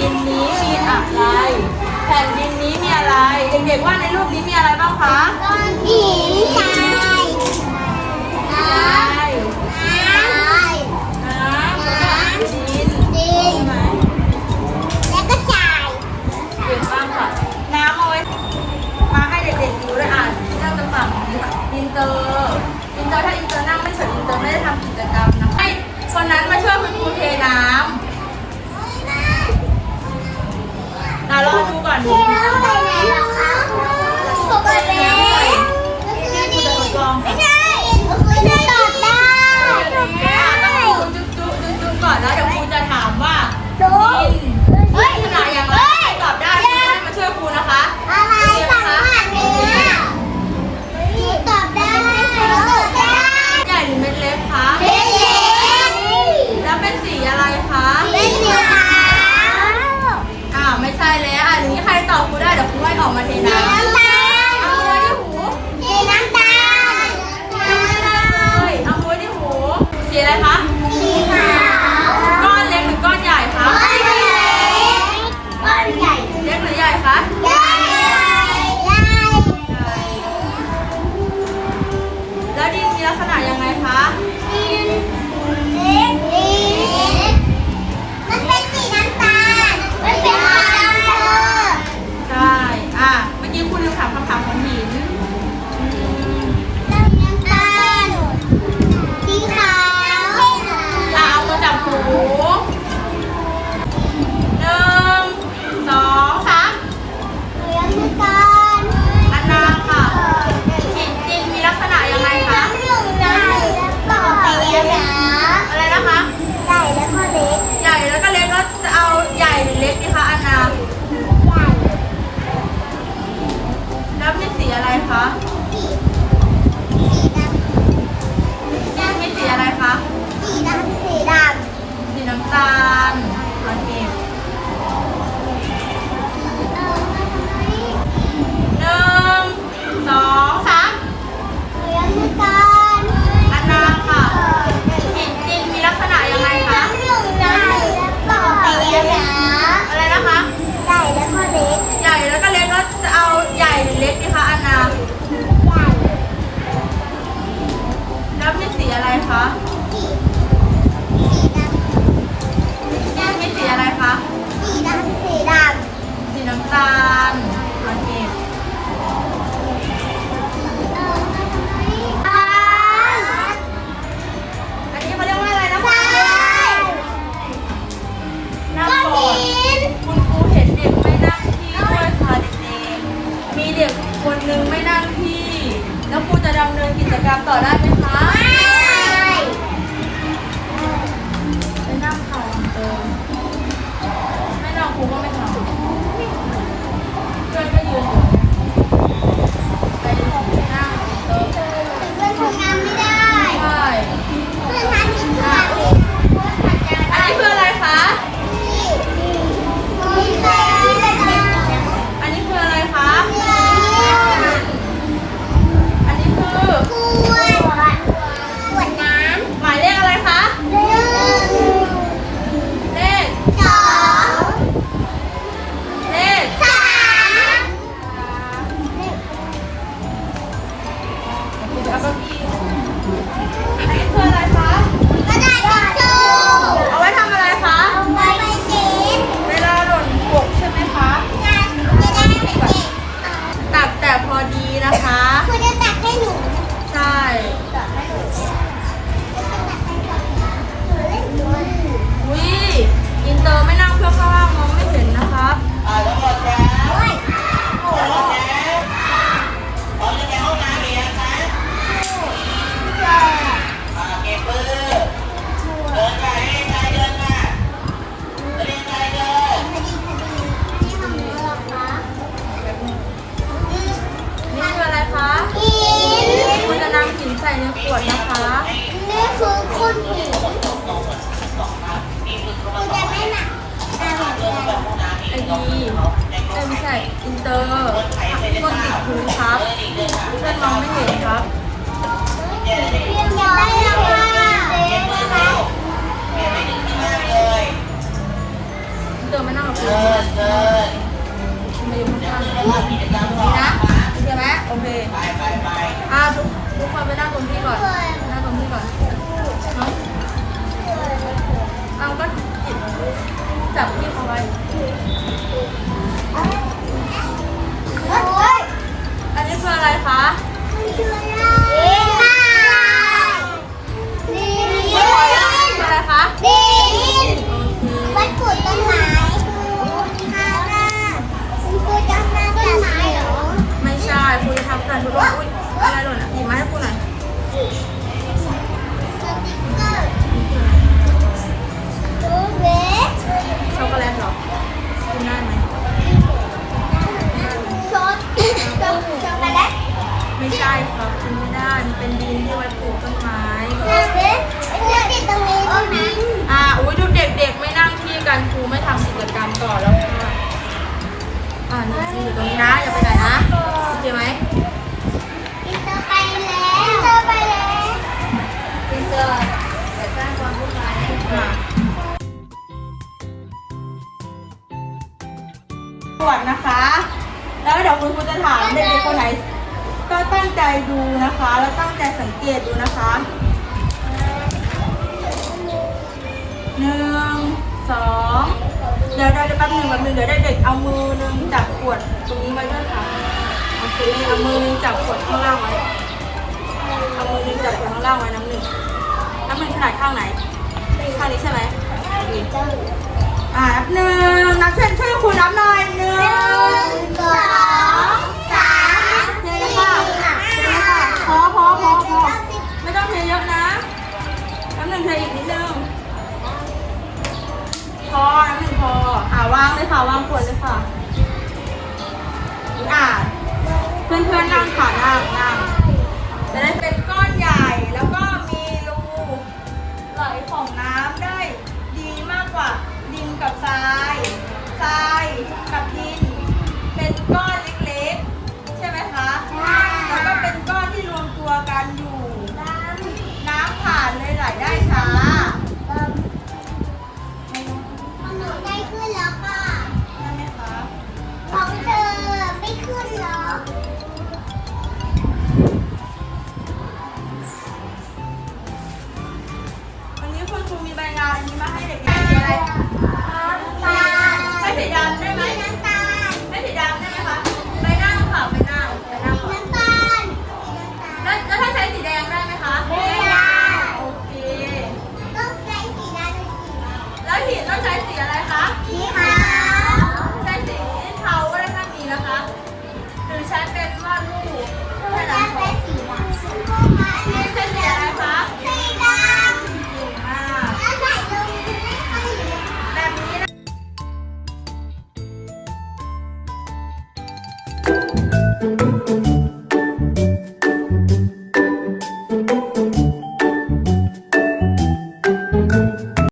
ดินนี้มีอะไร แผ่นดินนี้มีอะไร เด็กๆว่าในรูปนี้มีอะไรบ้างคะก้อนหินทรายน้ำน้ำน้ำน้ำดินดินแล้วก็ทรายเก่งมากค่ะ น้ำเอาไว้มาให้เด็กๆดูด้วยอ่านน่าจะฝั่งนี้ค่ะอินเตอร์อินเตอร์ถ้าอินเตอร์นั่งไม่สนอินเตอร์ไม่ได้ทำกิจกรรมนะให้คนนั้นมาช่วยคุณครูเทน้ำ อะลองดูก่อนดูลองก่อนอะต้องดูดูดูก่อนแล้วเดี๋ยว 啊 กิจกรรมต่อได้ไหม เอ็ม่ใช่ อินเตอร์พนติดคูครับเพื่อนมองไม่เห็นครับอินเตอร์มานั่งกับคุณมาอยู่ข้างๆนี่นะใช่ไหมโอเอาทุกทุกคนไปน่งตรงที่ก่อนน่งตรงที่ก่อนเอาก็จับที่เขาไว้ สั่นดูว่าอุ้ยอะไรหล่นอะหยิบมาให้ครูหน่อยสติ๊กเกอร์ดูเบ๊กช็อกโกแลตเหรอกินได้ไหมซอสช็อกช็อกโกแลตไม่ใช่ครับกินไม่ได้มันเป็นดินที่ไว้ปลูกต้นไม้เบ๊กเลือกติดตรงนี้ใช่ไหมอ่าอุ้ยดูเด็กๆไม่นั่งที่กันครูไม่ทำกิจกรรมต่อแล้วค่ะอ่านี่อยู่ตรงนี้นะ ตั้งใจดูนะคะ แล้วตั้งใจสังเกตดูนะคะหนึ่งสองเดี๋ยวเดี๋ยวแป๊บหนึ่งแป๊บหนึ่งเดี๋ยวเด็กๆเอามือหนึ่งจับขวดตรงนี้ไว้ด้วยค่ะโอเคเอามือหนึ่งจับขวดข้างล่างไว้เอามือหนึ่งจับขวดข้างล่างไว้น้ำหนึ่งน้ำหนึ่งขนาดข้างไหนข้างนี้ใช่ไหมโอเคอ่านับหนึ่งนับช่วยช่วยครูนับหน่อยหนึ่งสองาวางเลยค่ะวางขวดเลยค่ะอ่าเพื่อนๆนั่งค่ะนั่งนั่ง ใบงานนนี้มาให้เด็กๆเขียนอะไรปลาให้สีดำได้